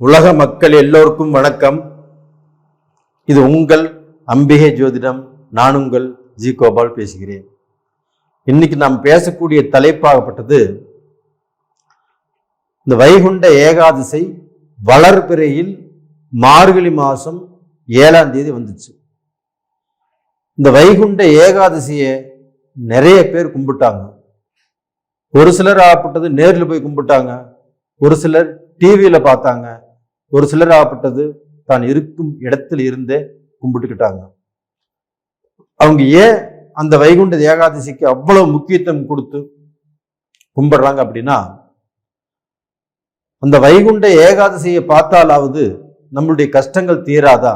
உலக மக்கள் எல்லோருக்கும் வணக்கம். இது உங்கள் அம்பிகை ஜோதிடம். நான் உங்கள் ஜி கோபால் பேசுகிறேன். இன்னைக்கு நாம் பேசக்கூடிய தலைப்பாகப்பட்டது இந்த வைகுண்ட ஏகாதசி வளர்பிறையில் மார்கழி மாதம் ஏழாம் தேதி வந்துச்சு. இந்த வைகுண்ட ஏகாதசியை நிறைய பேர் கும்பிட்டாங்க. ஒரு சிலர் ஆகப்பட்டது நேரில் போய் கும்பிட்டாங்க. ஒரு சிலர் டிவியில் பார்த்தாங்க. ஒரு சிலர் ஆகப்பட்டது தான் இருக்கும் இடத்தில் இருந்தே கும்பிட்டுக்கிட்டாங்க. அவங்க ஏன் அந்த வைகுண்ட ஏகாதசிக்கு அவ்வளவு முக்கியத்துவம் கொடுத்து கும்பிடுறாங்க அப்படின்னா அந்த வைகுண்ட ஏகாதசியை பார்த்தாலாவது நம்மளுடைய கஷ்டங்கள் தீராதா?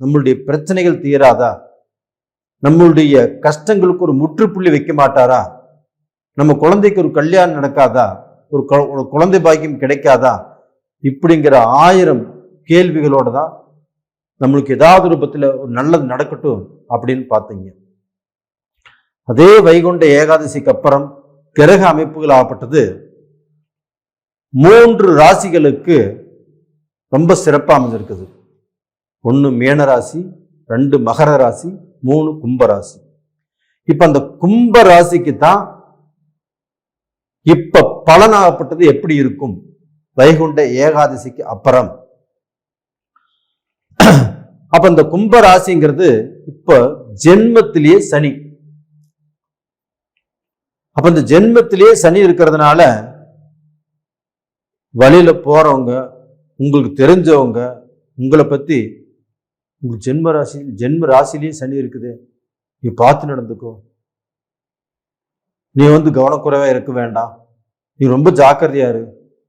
நம்மளுடைய பிரச்சனைகள் தீராதா? நம்மளுடைய கஷ்டங்களுக்கு ஒரு முற்றுப்புள்ளி வைக்க மாட்டாரா? நம்ம குழந்தைக்கு ஒரு கல்யாணம் நடக்காதா? ஒரு ஒரு குழந்தை பாக்கியம் கிடைக்காதா? இப்படிங்கிற ஆயிரம் கேள்விகளோட தான் நம்மளுக்கு ஏதாவது ரூபத்தில் ஒரு நல்லது நடக்கட்டும் அப்படின்னு பார்த்தீங்க. அதே வைகுண்ட ஏகாதசிக்கு அப்புறம் கிரக அமைப்புகள் ஆகப்பட்டது. மூன்று ராசிகளுக்கு ரொம்ப சிறப்பாக அமைஞ்சிருக்குது. ஒன்று மேன ராசி ரெண்டு மகர ராசி மூணு கும்ப ராசி. அந்த கும்ப ராசிக்கு தான் இப்ப பலனாகப்பட்டது எப்படி இருக்கும்? வைகுண்ட ஏகாதசிக்கு அப்புறம். அப்ப இந்த கும்ப ராசிங்கிறது இப்ப ஜென்மத்திலேயே சனி. அப்ப இந்த ஜென்மத்திலேயே சனி இருக்கிறதுனால வழியில போறவங்க உங்களுக்கு தெரிஞ்சவங்க உங்களை பத்தி உங்களுக்கு ஜென்ம ராசி ஜென்ம ராசிலேயே சனி இருக்குது. நீ பார்த்து நடந்துக்கோ. நீ வந்து கவனக்குறைவா இருக்க வேண்டாம். நீ ரொம்ப ஜாக்கிரதையா இரு.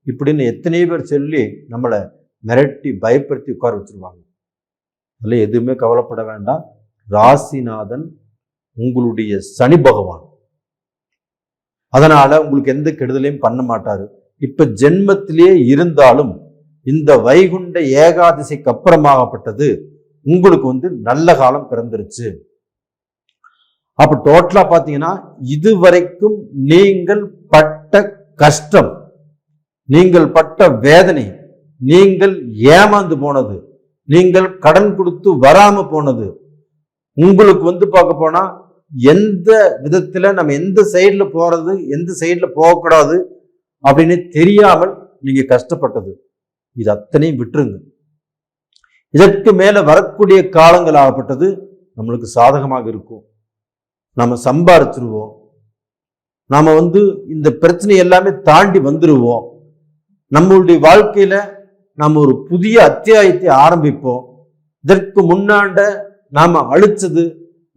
இப்படின்னு எத்தனையோ பேர் சொல்லி நம்மளை மிரட்டி பயப்படுத்தி உட்கார வச்சிருவாங்க. அதில் எதுவுமே கவலைப்பட வேண்டாம். ராசிநாதன் உங்களுடைய சனி பகவான். அதனால உங்களுக்கு எந்த கெடுதலையும் பண்ண மாட்டார். இப்போ ஜென்மத்திலேயே இருந்தாலும் இந்த வைகுண்ட ஏகாதசிக்கு அப்புறமாகப்பட்டது உங்களுக்கு வந்து நல்ல காலம் பிறந்துருச்சு. அப்போ டோட்டலா பார்த்தீங்கன்னா இதுவரைக்கும் நீங்கள் பட்ட கஷ்டம் நீங்கள் பட்ட வேதனை நீங்கள் ஏமாந்து போனது நீங்கள் கடன் கொடுத்து வராம போனது உங்களுக்கு வந்து பார்க்க போனா எந்த விதத்துல நம்ம எந்த சைட்ல போறது எந்த சைட்ல போகக்கூடாது அப்படின்னு தெரியாமல் நீங்க கஷ்டப்பட்டது. இது அத்தனையும் விட்டுருங்க. இதற்கு மேல வரக்கூடிய காலங்கள் ஆகப்பட்டது நம்மளுக்கு சாதகமாக இருக்கும். நம்ம சம்பாரிச்சிருவோம். நாம வந்து இந்த பிரச்சனை எல்லாமே தாண்டி வந்துருவோம். நம்மளுடைய வாழ்க்கையில நம்ம ஒரு புதிய அத்தியாயத்தை ஆரம்பிப்போம். இதற்கு முன்னாண்ட நாம் அழிச்சது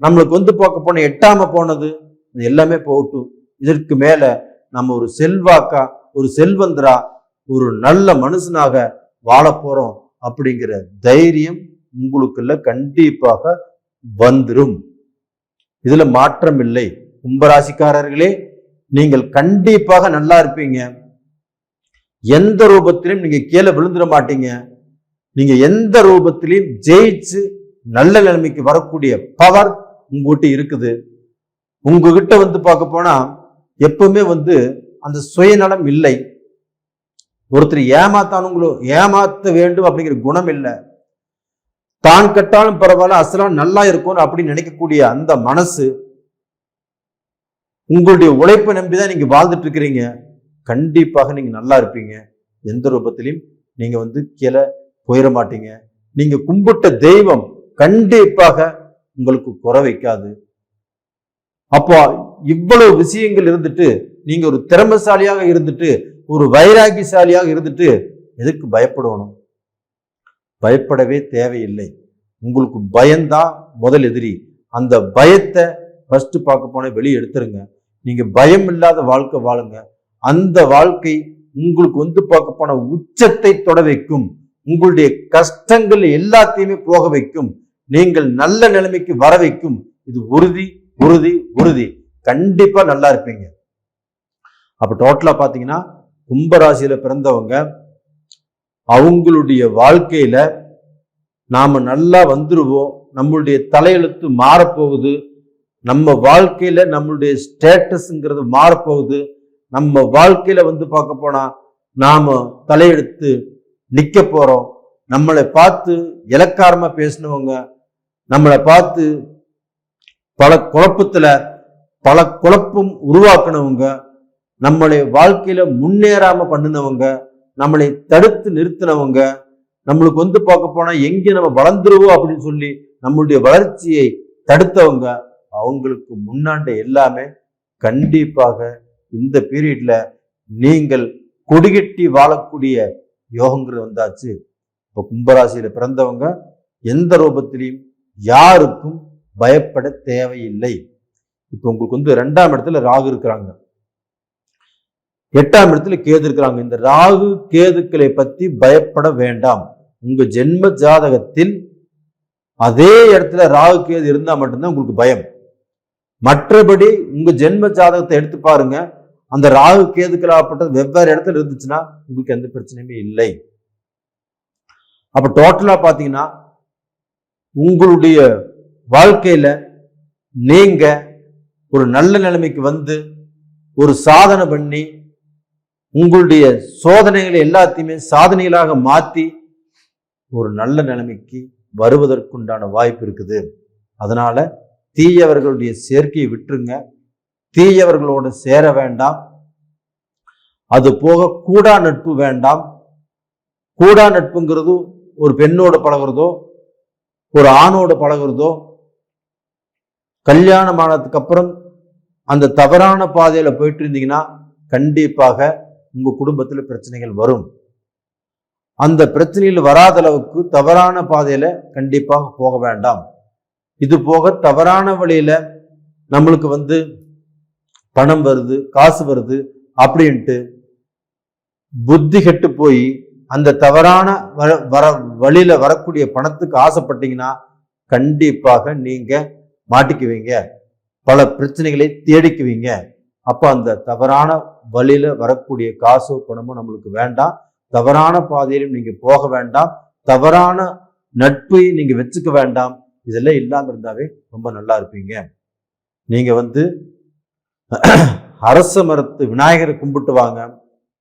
நம்மளுக்கு வந்து பார்க்க போன எட்டாம போனது இது எல்லாமே போகட்டும். இதற்கு மேல நம்ம ஒரு செல்வாக்கா ஒரு செல்வந்தரா ஒரு நல்ல மனுஷனாக வாழ போறோம் அப்படிங்கிற தைரியம் உங்களுக்குள்ள கண்டிப்பாக வந்துடும் இதுல மாற்றம் இல்லை கும்பராசிக்காரர்களே நீங்கள் கண்டிப்பாக நல்லா இருப்பீங்க. எந்த ரூபத்திலையும் நீங்க கீழே விழுந்துட மாட்டீங்க. நீங்க எந்த ரூபத்திலையும் ஜெயிச்சு நல்ல நிலைமைக்கு வரக்கூடிய பவர் உங்ககிட்ட இருக்குது. உங்ககிட்ட வந்து பார்க்க போனா எப்பவுமே வந்து அந்த சுயநலம் இல்லை. ஒருத்தர் ஏமாத்தானுங்களோ ஏமாத்த வேண்டும் அப்படிங்கிற குணம் இல்லை. தான் கட்டாலும் பரவாயில்ல அசலா நல்லா இருக்கும் அப்படின்னு நினைக்கக்கூடிய அந்த மனசு உங்களுடைய உழைப்பை நம்பிதான் நீங்க வாழ்ந்துட்டு இருக்கிறீங்க. கண்டிப்பாக நீங்க நல்லா இருப்பீங்க. எந்த ரூபத்திலையும் நீங்க வந்து கீழே போயிட மாட்டீங்க. நீங்க கும்பிட்ட தெய்வம் கண்டிப்பாக உங்களுக்கு குறை வைக்காது. அப்போ இவ்வளவு விஷயங்கள் இருந்துட்டு நீங்க ஒரு திறமைசாலியாக இருந்துட்டு ஒரு வைராகிசாலியாக இருந்துட்டு எதுக்கு பயப்படணும்? பயப்படவே தேவையில்லை. உங்களுக்கு பயம்தான் முதல் எதிரி. அந்த பயத்தை ஃபஸ்ட்டு பார்க்க போன வெளியே எடுத்துருங்க. நீங்கள் பயம் இல்லாத வாழ்க்கை வாழுங்க. அந்த வாழ்க்கை உங்களுக்கு வந்து பார்க்க போன உச்சத்தை தொட வைக்கும். உங்களுடைய கஷ்டங்கள் எல்லாத்தையுமே போக வைக்கும். நீங்கள் நல்ல நிலைமைக்கு வர வைக்கும். இது உறுதி உறுதி உறுதி. கண்டிப்பா நல்லா இருப்பீங்க. அப்ப டோட்டலா பாத்தீங்கன்னா கும்பராசியில பிறந்தவங்க அவங்களுடைய வாழ்க்கையில நாம நல்லா வந்துருவோம். நம்மளுடைய தலையெழுத்து மாறப்போகுது. நம்ம வாழ்க்கையில நம்மளுடைய ஸ்டேட்டஸ்ங்கிறது மாறப்போகுது. நம்ம வாழ்க்கையில வந்து பார்க்க போனா நாம தலையெடுத்து நிக்க போறோம். நம்மளை பார்த்து இலக்காரமா பேசினவங்க நம்மளை பார்த்து பல குழப்பத்துல பல குழப்பம் உருவாக்குனவங்க நம்மளை வாழ்க்கையில முன்னேறாம பண்ணினவங்க நம்மளை தடுத்து நிறுத்தினவங்க நம்மளுக்கு வந்து பார்க்க போனா எங்க நம்ம வளர்ந்துருவோம் அப்படின்னு சொல்லி நம்மளுடைய வளர்ச்சியை தடுத்தவங்க அவங்களுக்கு முன்னாண்ட எல்லாமே கண்டிப்பாக இந்த பீரியட்ல நீங்கள் கொடிகட்டி வாழக்கூடிய யோகங்கிறது வந்தாச்சு. இப்போ கும்பராசியில பிறந்தவங்க எந்த ரூபத்திலையும் யாருக்கும் பயப்பட தேவையில்லை. இப்போ உங்களுக்கு வந்து ரெண்டாம் இடத்துல ராகு இருக்கிறாங்க. எட்டாம் இடத்துல கேது இருக்கிறாங்க. இந்த ராகு கேதுக்களை பத்தி பயப்பட வேண்டாம். உங்க ஜென்ம ஜாதகத்தில் அதே இடத்துல ராகு கேது இருந்தா மட்டும்தான் உங்களுக்கு பயம். மற்றபடி உங்க ஜென்ம ஜாதகத்தை எடுத்து பாருங்க. அந்த ராகு கேதுக்களாகப்பட்டது வெவ்வேறு இடத்துல இருந்துச்சுன்னா உங்களுக்கு எந்த பிரச்சனையுமே இல்லை. அப்ப டோட்டலா பாத்தீங்கன்னா உங்களுடைய வாழ்க்கையில நீங்க ஒரு நல்ல நிலைமைக்கு வந்து ஒரு சாதனை பண்ணி உங்களுடைய சோதனைகளை எல்லாத்தையுமே சாதனைகளாக மாத்தி ஒரு நல்ல நிலைமைக்கு வருவதற்குண்டான வாய்ப்பு இருக்குது. அதனால தீயவர்களுடைய சேர்க்கையை விட்டுருங்க. தீயவர்களோடு சேர வேண்டாம். அது போக கூடா நட்பு வேண்டாம். கூடா நட்புங்கிறது ஒரு பெண்ணோடு பழகுறதோ ஒரு ஆணோட பழகுறதோ கல்யாணம் ஆனதுக்கு அப்புறம் அந்த தவறான பாதையில போயிட்டு இருந்தீங்கன்னா கண்டிப்பாக உங்க குடும்பத்துல பிரச்சனைகள் வரும். அந்த பிரச்சனையில் வராத அளவுக்கு தவறான பாதையில கண்டிப்பாக போக வேண்டாம். இது போக தவறான வழியில நம்மளுக்கு வந்து பணம் வருது காசு வருது அப்படின்ட்டு புத்தி கெட்டு போய் அந்த தவறான வர- வர வழியில வரக்கூடிய பணத்துக்கு ஆசைப்பட்டீங்கன்னா கண்டிப்பாக நீங்க மாட்டிக்குவீங்க. பல பிரச்சனைகளை தேடிக்குவீங்க. அப்போ அந்த தவறான வழியில வரக்கூடிய காசோ பணமோ நம்மளுக்கு வேண்டாம். தவறான பாதையிலும் நீங்க போக வேண்டாம். தவறான நட்பை நீங்க வச்சுக்க வேண்டாம். இதெல்லாம் இல்லாம இருந்தாவே ரொம்ப நல்லா இருப்பீங்க. நீங்க வந்து அரச மரத்து விநாயகரை கும்பிட்டு வாங்க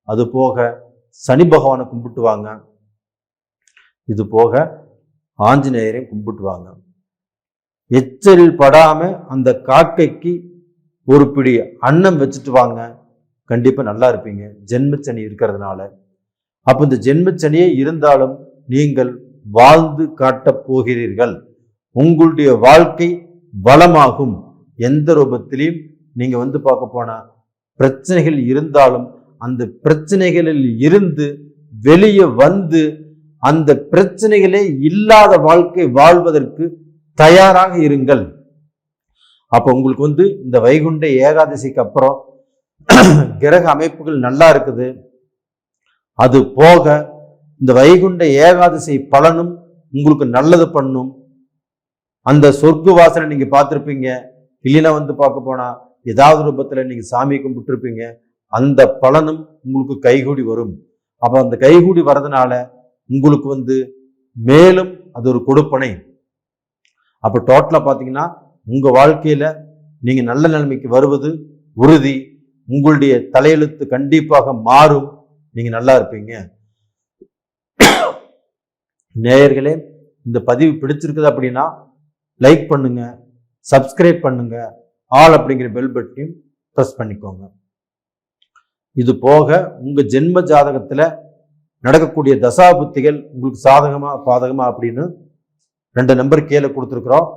அது போக சனி பகவானை கும்பிட்டு வாங்க இது போக ஆஞ்சநேயரையும் கும்பிட்டு வாங்க எச்சரில் படாம அந்த காக்கைக்கு ஒரு பிடி அன்னம் வச்சுட்டு வாங்க. கண்டிப்பா நல்லா இருப்பீங்க. ஜென்மச்சனி இருக்கிறதுனால. அப்ப இந்த ஜென்மச்சனியே இருந்தாலும் நீங்கள் வாழ்ந்து காட்டப் போகிறீர்கள். உங்களுடைய வாழ்க்கை வளமாகும். எந்த ரூபத்திலையும் நீங்கள் வந்து பார்க்க போனால் பிரச்சனைகள் இருந்தாலும் அந்த பிரச்சனைகளில் இருந்து வெளியே வந்து அந்த பிரச்சனைகளே இல்லாத வாழ்க்கை வாழ்வதற்கு தயாராக இருங்கள். அப்போ உங்களுக்கு வந்து இந்த வைகுண்ட ஏகாதசிக்கு அப்புறம் கிரக அமைப்புகள் நல்லா இருக்குது. அது போக இந்த வைகுண்ட ஏகாதசி பலனும் உங்களுக்கு நல்லது பண்ணும். அந்த சொர்க்க வாசனை நீங்கள் பார்த்துருப்பீங்க. இல்லைன்னா வந்து பார்க்க போனால் ஏதாவது ரூபத்தில் நீங்கள் சாமி கும்பிட்டுருப்பீங்க அந்த பலனும் உங்களுக்கு கைகூடி வரும். அப்போ அந்த கைகூடி வரதுனால உங்களுக்கு வந்து மேலும் அது ஒரு கொடுப்பனை. அப்போ டோட்டலாக பார்த்தீங்கன்னா உங்கள் வாழ்க்கையில் நீங்கள் நல்ல நிலைமைக்கு வருவது உறுதி. உங்களுடைய தலையெழுத்து கண்டிப்பாக மாறும். நீங்கள் நல்லா இருப்பீங்க. நேயர்களே இந்த பதிவு பிடிச்சிருக்குது அப்படின்னா லைக் பண்ணுங்கள் சப்ஸ்கிரைப் பண்ணுங்கள் ஆல் அப்படிங்கிற பெல் பட்டனையும் ப்ரெஸ் பண்ணிக்கோங்க. இது போக உங்கள் ஜென்ம ஜாதகத்தில் நடக்கக்கூடிய தசாபுத்திகள் உங்களுக்கு சாதகமாக பாதகமாக அப்படின்னு ரெண்டு நம்பர் கீழே கொடுத்துருக்குறோம்.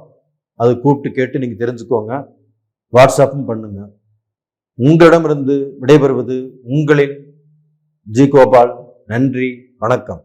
அது கூப்பிட்டு கேட்டு நீங்கள் தெரிஞ்சுக்கோங்க. வாட்ஸ்அப்பும் பண்ணுங்க. உங்களிடமிருந்து விடைபெறுவது உங்களின் ஜி கோபால். நன்றி வணக்கம்.